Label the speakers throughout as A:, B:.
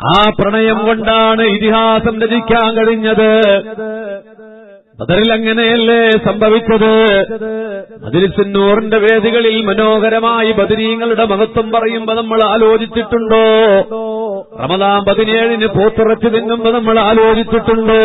A: ആ പ്രണയം കൊണ്ടാണ് ഇതിഹാസം രചിക്കാൻ കഴിഞ്ഞത്. ബദറിൽ അങ്ങനെയല്ലേ സംഭവിച്ചത് മതിരിസിന്നൂറിന്റെ വേദികളിൽ മനോഹരമായി ബദരീങ്ങളുടെ മഹത്വം പറയുമ്പോ നമ്മൾ ആലോചിച്ചിട്ടുണ്ടോ? റമദാം പതിനേഴിന് പോത്തുറച്ചു തിന്നുമ്പോ നമ്മൾ ആലോചിച്ചിട്ടുണ്ടോ?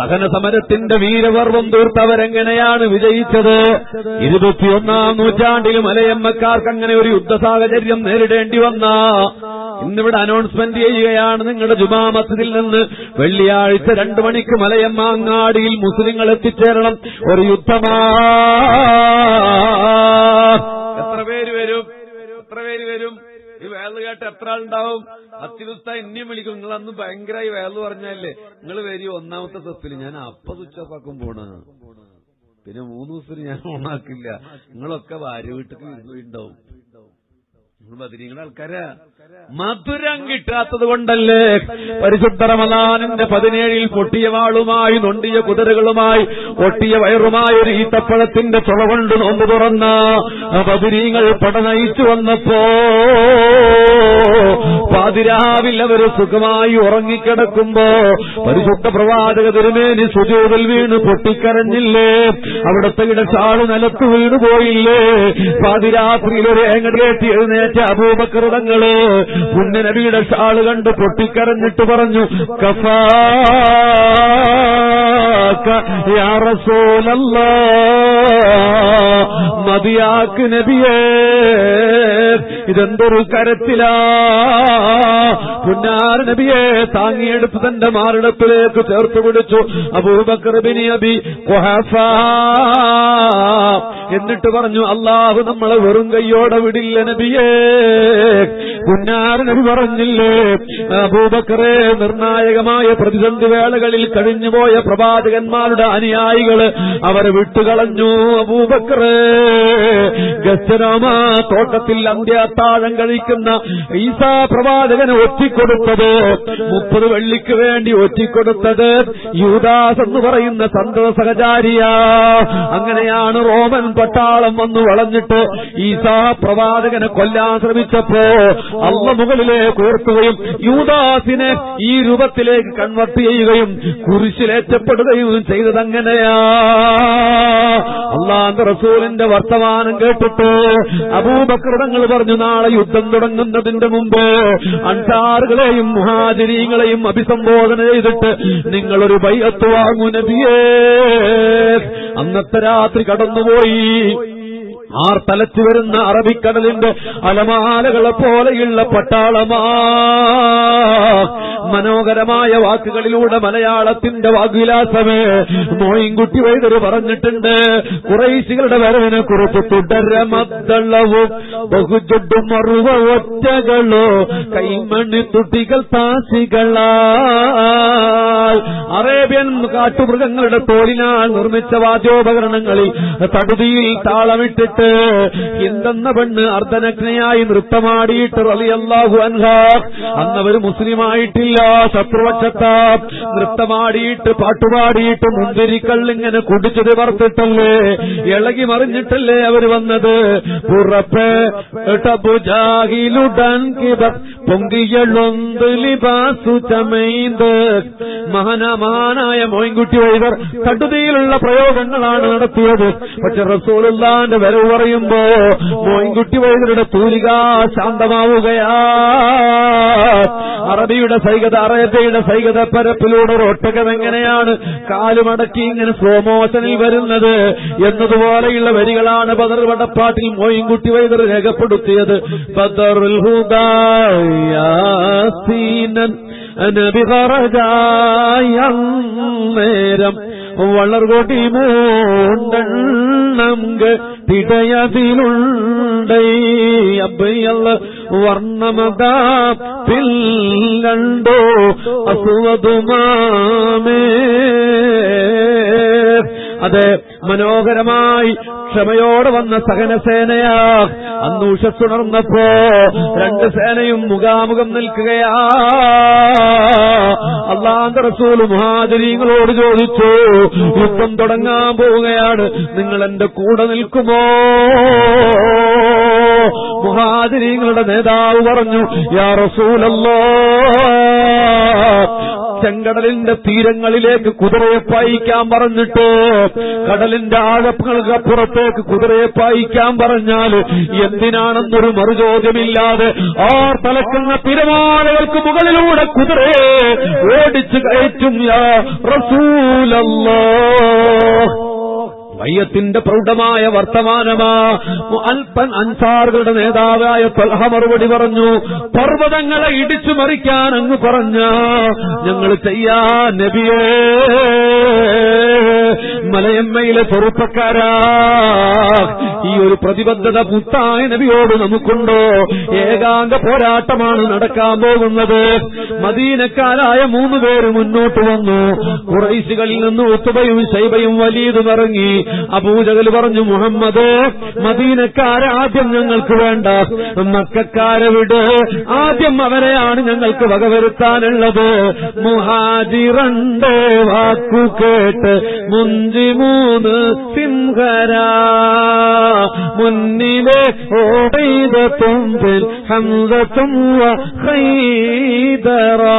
A: സഹന സമരത്തിന്റെ വീരപർവം തീർത്തവരെങ്ങനെയാണ് വിജയിച്ചത്? ഇരുപത്തിയൊന്നാം നൂറ്റാണ്ടിൽ മലയമ്മക്കാർക്ക് അങ്ങനെ ഒരു യുദ്ധ സാഹചര്യം നേരിടേണ്ടി വന്ന. ഇന്നിവിടെ അനൗൺസ്മെന്റ് ചെയ്യുകയാണ് നിങ്ങളുടെ ജുമാ മസ്ജിദിൽ നിന്ന്. വെള്ളിയാഴ്ച രണ്ടു മണിക്ക് മലയമ്മാങ്ങാടിയിൽ മുസ്ലിങ്ങൾ എത്തിച്ചേരണം. ഒരു യുദ്ധമാ. എത്ര പേര് വരും? എത്ര പേര് വരും? ഈ വേൾ കേട്ട് എത്ര ആളുണ്ടാവും? അത്യുസ്ത ഇനിയും വിളിക്കും. നിങ്ങൾ അന്ന് ഭയങ്കരമായി വേൾ പറഞ്ഞല്ലേ നിങ്ങൾ വരും ഒന്നാമത്തെ സെസ്സിൽ ഞാൻ അപ്പ സ്വിച്ച് ആക്കും പോണ്. പിന്നെ മൂന്ന് ദിവസത്തിന് ഞാൻ ഓണാക്കില്ല നിങ്ങളൊക്കെ ഭാര്യ വീട്ടിൽ ഉണ്ടാവും. മധുരം കിട്ടാത്തത് കൊണ്ടല്ലേ പരിശുദ്ധ റമദാനന്റെ പതിനേഴിൽ പൊട്ടിയ വാളുമായി നൊണ്ടിയ കുതിരകളുമായി പൊട്ടിയ വയറുമായ ഒരു ഈത്തപ്പഴത്തിന്റെ ചുള കൊണ്ട് നോമ്പ് തുറന്ന ബദരീങ്ങൾ പടനയിച്ചു വന്നപ്പോ പാതിരാവിൽ അവർ സുഖമായി ഉറങ്ങിക്കിടക്കുമ്പോ പരിശുദ്ധ പ്രവാചക തിരുമേനി സുജൂതിൽ വീണ് പൊട്ടിക്കരഞ്ഞില്ലേ? അവിടുത്തെ ഇടച്ചാൾ നിലത്ത് വീണുപോയില്ലേ പാതിരാത്രിയിൽ ഒരു ഏങ്ങടേറ്റി എഴുന്നേറ്റ അപൂപകൃതങ്ങൾ പുണ്യനബിയുടെ ഷാൾ കണ്ട് പൊട്ടിക്കരഞ്ഞിട്ട് പറഞ്ഞു കഫാ. മതിയാക്ക് നബിയേ ഇതെന്തൊരു കരത്തിലാ പുന്നാര നബിയെ താങ്ങിയെടുത്ത് തന്റെ മാറിടത്തിലേക്ക് ചേർത്ത് പിടിച്ചു. അബൂബക്രബിനി അബി എന്നിട്ട് പറഞ്ഞു അള്ളാഹു നമ്മളെ വെറും കൈയോടെ വിടില്ല നബിയേ. പുന്നാര നബി പറഞ്ഞില്ലേ അബൂബക്കറെ നിർണായകമായ പ്രതിസന്ധി വേളകളിൽ കഴിഞ്ഞുപോയ പ്രവാചകന്മാരുടെ അനുയായികൾ അവരെ വിട്ടുകളഞ്ഞു. അബൂബക്കറെ ഗസ്തനാമ തോട്ടത്തിൽ അന്ത്യാത്താഴം കഴിക്കുന്ന ഈസാ പ്രവാചകനെ പ്രവാചകന് ഒറ്റിക്കൊടുത്തത് മുപ്പത് വെള്ളിക്ക് വേണ്ടി ഒറ്റിക്കൊടുത്തത് യൂദാസ് എന്ന് പറയുന്ന സന്തത സഹചാരിയ. അങ്ങനെയാണ് റോമൻ പട്ടാളം വന്ന് വളഞ്ഞിട്ട് ഈസാ പ്രവാചകനെ കൊല്ലാൻ ശ്രമിച്ചപ്പോ അള്ള മുകളിലേക്ക് ഉയർത്തുകയും യൂദാസിനെ ഈ രൂപത്തിലേക്ക് കൺവർട്ട് ചെയ്യുകയും കുരിശിലേറ്റപ്പെടുകയും ചെയ്തതങ്ങനെയാ. അള്ളാന്റെ റസൂലിന്റെ വർത്തമാനം കേട്ടിട്ട് അപൂപകൃതങ്ങൾ പറഞ്ഞു നാളെ യുദ്ധം തുടങ്ങുന്നതിന്റെ മുമ്പ് അൻസാറുകളെയും മുഹാജിരീങ്ങളെയും അഭിസംബോധന ചെയ്തിട്ട് നിങ്ങളൊരു ബൈഅത്ത് വാങ്ങൂ നബിയേ. അന്നത്തെ രാത്രി കടന്നുപോയി. ആർ തലച്ചു വരുന്ന അറബിക്കടലിന്റെ അലമാലകളെ പോലെയുള്ള പട്ടാളമാ. മനോഹരമായ വാക്കുകളിലൂടെ മലയാളത്തിന്റെ വാഗ്വിലാസമേ. മോയിൻകുട്ടി വൈദ്യർ പറഞ്ഞിട്ടുണ്ട് കുറേശികളുടെ വരവിനെ കുറിച്ച് തുടരമദ്ദളവും ബഹുജുഡും മറുവ ഒറ്റകളോ കൈമണ്ണി തുട്ടികൾ താശികളാ അറേബ്യൻ കാട്ടുമൃഗങ്ങളുടെ തോലിനാൽ നിർമ്മിച്ച വാദ്യോപകരണങ്ങളിൽ തടുതിയിൽ താളമിട്ടിട്ട് ഹിന്ദെന്ന പെണ്ണ് അർദ്ധനഗ്നയായി നൃത്തമാടിയിട്ട് റളിയല്ലാഹു അൻഹ. അന്നവർ മുസ്ലിമായിട്ടില്ല ശത്രുപക്ഷത്ത. നൃത്തമാടിയിട്ട് പാട്ടുപാടിയിട്ട് മുന്തിരിക്കള്ളിങ്ങനെ കുടിച്ചു വർത്തിട്ടല്ലേ ഇളകി മറിഞ്ഞിട്ടല്ലേ അവർ വന്നത്? മഹാനമാനായ മോയിൻകുട്ടി വൈദർ കടുതിയിലുള്ള പ്രയോഗങ്ങളാണ് നടത്തിയത്. പക്ഷെ റസൂലുള്ളാന്റെ വരവ് പറയുമ്പോ മോയിൻകുട്ടി വൈദ്യരുടെ തൂലിക ശാന്തമാവുകയാ. അറബിയുടെ സൈകത അറേബ്യയുടെ സൈകത പരപ്പിലൂടെ ഒട്ടകം എങ്ങനെയാണ് കാലുമടക്കി ഇങ്ങനെ സ്ലോ മോഷനിൽ വരുന്നത്? എന്നതുപോലെയുള്ള വരികളാണ് ബദർ വടപ്പാട്ടിൽ മോയിൻകുട്ടി വൈദർ രേഖപ്പെടുത്തിയത്. ബദറുൽ ഖറജായ നേരം. വളർകൊടി മൂണ്ടെണ്ണം തിടയതിലുണ്ടൈ അബ്ബയല്ല വർണമതാ പില്ലണ്ടോ അസുവതുമാമേ അത് മനോഹരമായി ക്ഷമയോടെ വന്ന സഹനസേനയാ അന്ന് ഉഷസ്സുണർന്നപ്പോ രണ്ട് സേനയും മുഖാമുഖം നിൽക്കുകയാ. അള്ളാന്ത റസൂൽ മുഹാജരീങ്ങളോട് ചോദിച്ചു യുദ്ധം തുടങ്ങാൻ പോവുകയാണ്. നിങ്ങൾ എന്റെ കൂടെ നിൽക്കുമോ?
B: മുഹാദിരിങ്ങളുടെ നേതാവ് പറഞ്ഞു യാ റസൂലല്ലോ ചെങ്കടലിന്റെ തീരങ്ങളിലേക്ക് കുതിരയെ പായിക്കാൻ പറഞ്ഞിട്ടോ? കടലിന്റെ ആഴപ്പുകൾക്ക് അപ്പുറത്തേക്ക് കുതിരയെ പായിക്കാൻ പറഞ്ഞാൽ എന്തിനാണെന്നൊരു മറുചോദ്യമില്ലാതെ ആ തലക്കുന്ന തിരമാലകൾക്ക് മുകളിലൂടെ കുതിരയെ ഓടിച്ചു കയറ്റും റസൂലല്ലോ വയ്യത്തിന്റെ പ്രൗഢമായ വർത്തമാനമാ. അൽപ്പൻ അൻസാറുകളുടെ നേതാവായ തൊൽഹ മറുപടി പറഞ്ഞു പർവതങ്ങളെ ഇടിച്ചു മറിക്കാൻ അങ്ങ് പറഞ്ഞ ഞങ്ങൾ ചെയ്യാ നബിയേ. മലയമ്മയിലെ ചെറുപ്പക്കാരാ. ഈ ഒരു പ്രതിബദ്ധത പുത്തായ നബിയോട് നമുക്കുണ്ടോ? ഏകാന്ത പോരാട്ടമാണ് നടക്കാൻ പോകുന്നത്. മദീനക്കാരായ മൂന്ന് പേര് മുന്നോട്ട് വന്നു. കുറൈസുകളിൽ നിന്ന് ഉത്തുബയും ശൈബയും വലീതും ഇറങ്ങി. അബൂജകൽ പറഞ്ഞു മുഹമ്മദ് മദീനക്കാരാദ്യം ഞങ്ങൾക്ക് വേണ്ട. മക്കാരെ വിട്. ആദ്യം അവരെയാണ് ഞങ്ങൾക്ക് വകവരുത്താനുള്ളത്. മുഹാജിറണ്ടേ വാക്കു കേട്ട് മുഞ്ചി മൂന്ന് സിംഹരാ. മുന്നിലെ ഓടൈത തുമ്പിൽ ഹംസത്തും ഹൈദറാ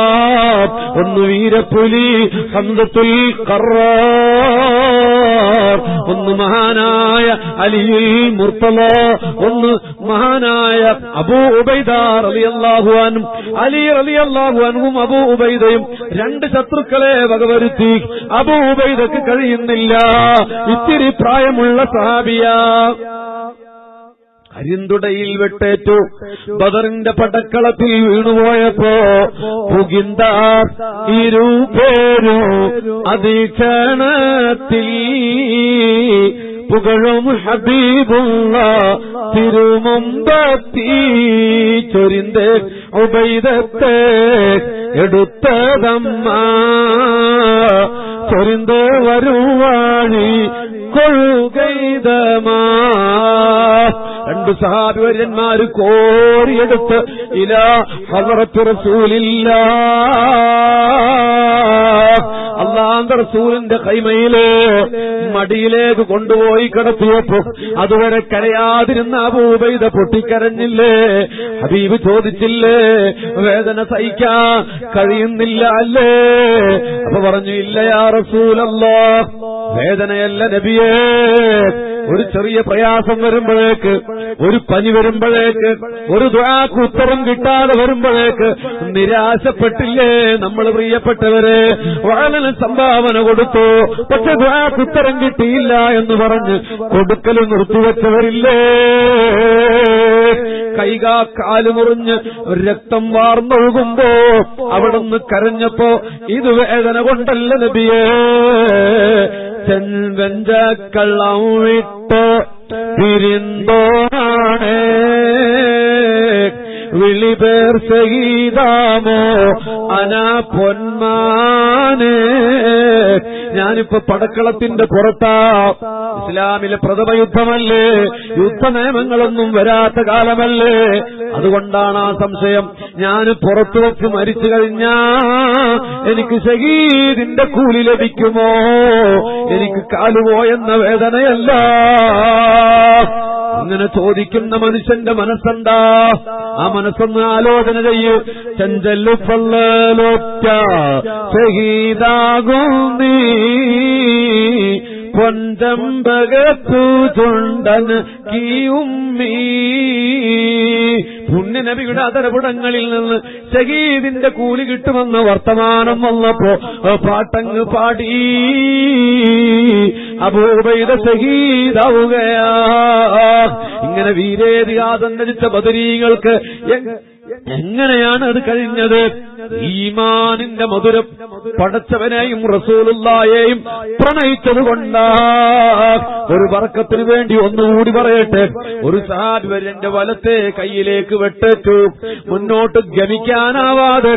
B: ഒന്ന് വീരപ്പുലി ഹംസത്തുൽ കറാർ ഒന്ന് മഹാനായ അലിയുൽ മുർത്തല ഒന്ന് മഹാനായ അബൂ ഉബൈദ അലി അള്ളാഹുവാനും അലി അള്ളാഹുവാനും അബൂ ഉബൈദയും രണ്ട് ശത്രുക്കളെ വകവരുത്തി. അബൂ ഉബൈദക്ക് കഴിയുന്നില്ല. ഇത്തിരി പ്രായമുള്ള സഹാബിയ. കരിന്തുടയിൽ വെട്ടേറ്റു. ബദറിന്റെ പടക്കളത്തിൽ വീണുപോയപ്പോ പുകിന്ത ഇരുപേരു അതിക്ഷണത്തിൽ പുകഴും ഹബീബുള്ള തിരുമുമ്പത്തി ചൊരിന്ത് ഉപൈതത്തെ എടുത്തതമ്മ. ചൊരിന്ത് വരുവാണി കൊഴുകൈതമാ. സഹാബിവര്യന്മാര് കോരിയെടുത്ത് ഇല ഹസറത്ത് റസൂലില്ല അള്ളാന്റെ റസൂലിന്റെ കൈമയിൽ മടിയിലേക്ക് കൊണ്ടുപോയി കിടത്തിയപ്പോ അതുവരെ കരയാതിരുന്ന അബൂബൈദ പൊട്ടിക്കരഞ്ഞില്ലേ? ഹബീബ് ചോദിച്ചില്ലേ? വേദന സഹിക്കാൻ കഴിയുന്നില്ല അല്ലേ? അപ്പൊ പറഞ്ഞു ഇല്ല യാ റസൂലല്ലോ. വേദനയല്ല നബിയേ. ഒരു ചെറിയ പ്രയാസം വരുമ്പോഴേക്ക് ഒരു പനി വരുമ്പോഴേക്ക് ഒരു ദ്വാക്ക് ഉത്തരം കിട്ടാതെ വരുമ്പോഴേക്ക് നിരാശപ്പെട്ടില്ലേ? നമ്മൾ പ്രിയപ്പെട്ടവരെ വളരെ സംഭാവന കൊടുത്തു. പക്ഷെ ഉത്തരം കിട്ടിയില്ല എന്ന് പറഞ്ഞ് കൊടുക്കൽ നിർത്തിവെച്ചവരില്ലേ? കൈകാ കാൽ മുറിഞ്ഞ് രക്തം വാർന്നൊഴുകുമ്പോ അവിടുന്ന് കരഞ്ഞപ്പോ ഇത് വേദന കൊണ്ടല്ല നബിയേ. ചെൻവെഞ്ച വിട്ട് പിരിന്തോണേ വിളിപേർ സഹീതാമോ? അന പൊന്മാന്. ഞാനിപ്പോ പടക്കളത്തിന്റെ പുറത്താ. ഇസ്ലാമിലെ പ്രഥമ യുദ്ധമല്ലേ? യുദ്ധ നിയമങ്ങളൊന്നും വരാത്ത കാലമല്ലേ? അതുകൊണ്ടാണ് ആ സംശയം. ഞാൻ പുറത്തു വെച്ച് മരിച്ചു കഴിഞ്ഞാ എനിക്ക് ഷഹീദിന്റെ കൂലി ലഭിക്കുമോ? എനിക്ക് കാലുപോയെന്ന വേദനയല്ല. അങ്ങനെ ചോദിക്കുന്ന മനുഷ്യന്റെ മനസ്സെന്താ? ആ മനസ്സൊന്ന് ആലോചന ചെയ്യൂ. ചെഞ്ചല്ലു പൊള്ളലോറ്റീതാകുന്നി കൊഞ്ചമ്പകത്തു നീ കീ ചുണ്ടൻ കീയുമ്മീ. പുണ്യനബിയുടെ അതരപുടങ്ങളിൽ നിന്ന് ഷഹീദിന്റെ കൂലി കിട്ടുമെന്ന വർത്തമാനം വന്നപ്പോ പാട്ടങ്ങ് പാടി. അബൂബൈദ ഷഹീദാവുകയാ ഇങ്ങനെ വീരേതിഹാസം ധരിച്ച ബദരീകൾക്ക് എങ്ങനെയാണ് അത് കഴിഞ്ഞത്? ഈമാനിന്റെ മധുരം പടച്ചവനെയും റസൂലുള്ളായെയും പ്രണയിച്ചതുകൊണ്ടാ ഒരു വർക്കത്തിന് വേണ്ടി ഒന്നുകൂടി പറയട്ടെ. ഒരു സാധ്വർ എന്റെ വലത്തെ കയ്യിലേക്ക് വെട്ടേറ്റു. മുന്നോട്ട് ഗമിക്കാനാവാതെ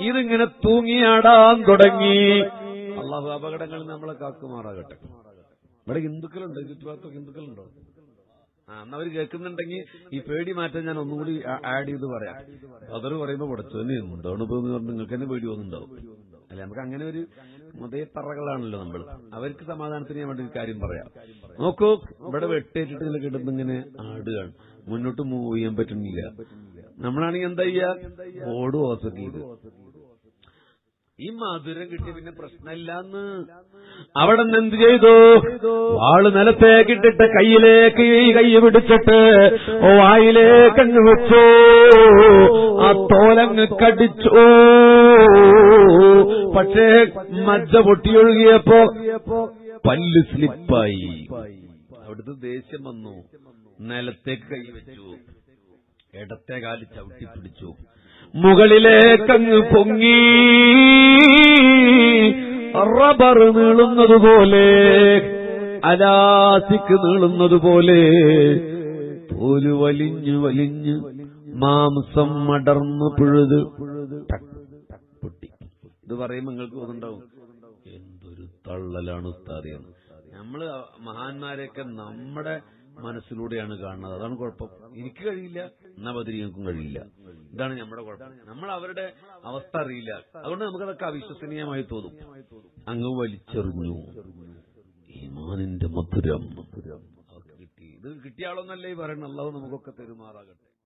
B: ഇതിങ്ങനെ തൂങ്ങിയാടാൻ തുടങ്ങി. അള്ളാഹു അപകടങ്ങളിൽ നമ്മളെ കാക്കുമാറാകട്ടെ. ഇവിടെ ഹിന്ദുക്കളുണ്ട് ഹിന്ദുക്കളുണ്ടോ? ആ എന്നാ അവർ കേൾക്കുന്നുണ്ടെങ്കിൽ ഈ പേടി മാറ്റാൻ ഞാൻ ഒന്നുകൂടി ആഡ് ചെയ്ത് പറയാം. അതർ പറയുമ്പോ പഠിച്ചു തന്നെ എന്താണ് ഇപ്പൊ നിങ്ങൾക്ക് തന്നെ പേടി വന്നിട്ടുണ്ടാവും. അല്ലെ നമുക്ക് അങ്ങനെ ഒരു മുതയ തറകളാണല്ലോ നമ്മൾ അവർക്ക് സമാധാനത്തിന് ഞാൻ വേണ്ടി ഒരു കാര്യം പറയാം. നോക്കൂ ഇവിടെ വെട്ടേറ്റിട്ട് ഇങ്ങനെ കിടന്ന് ഇങ്ങനെ ആടുകയാണ്.
A: മുന്നോട്ട് മൂവ് ചെയ്യാൻ പറ്റുന്നില്ല. നമ്മളാണെങ്കിൽ എന്താ ചെയ്യാ? ഓട് ഈ മധുരം കിട്ടി പിന്നെ പ്രശ്നമില്ലാന്ന്.
B: അവിടെ നിന്ന് എന്ത് ചെയ്തു? വാൾ നിലത്തേക്കിട്ടിട്ട് കയ്യിലേക്ക് ഈ കൈ പിടിച്ചിട്ട് വായിലേക്ക് വെച്ചു. ആ തോലങ്ങ് കടിച്ചു. പക്ഷേ മജ്ജ പൊട്ടിയൊഴുകിയപ്പോ പല്ല് സ്ലിപ്പായി.
A: അവിടുത്തെ ദേഷ്യം വന്നു. നിലത്തേക്ക് കൈ വെച്ചു. ഇടത്തെ കാലി ചവിട്ടി പിടിച്ചു.
B: മുകളിലേക്കങ്ങ് പൊങ്ങി റബർ നീളുന്നതുപോലെ അലാസിക്ക് നീളുന്നതുപോലെ തോൽ വലിഞ്ഞു വലിഞ്ഞ് മാംസം മടർന്നു പുഴുത് പൊട്ടി.
A: ഇത് പറയുമ്പോ നിങ്ങൾക്ക് തോന്നുന്നുണ്ടാവും എന്തൊരു തള്ളലാണ് ഉസ്താദിയെന്ന് നമ്മൾ മഹാന്മാരെയൊക്കെ നമ്മുടെ മനസ്സിലൂടെയാണ് കാണുന്നത്. അതാണ് കുഴപ്പം. എനിക്ക് കഴിയില്ല എന്നാ ബദരീങ്ങൾക്കും കഴിയില്ല. ഇതാണ് നമ്മുടെ കുഴപ്പം. നമ്മൾ അവരുടെ അവസ്ഥ അറിയില്ല. അതുകൊണ്ട് നമുക്കതൊക്കെ അവിശ്വസനീയമായി തോന്നും. അങ്ങ് വലിച്ചെറിഞ്ഞു. ഈമാനിന്റെ മധുരം. കിട്ടി. ഇത് കിട്ടിയാളൊന്നല്ലേ ഈ പറയണം അല്ലാതെ നമുക്കൊക്കെ തെരുമാറാകട്ടെ.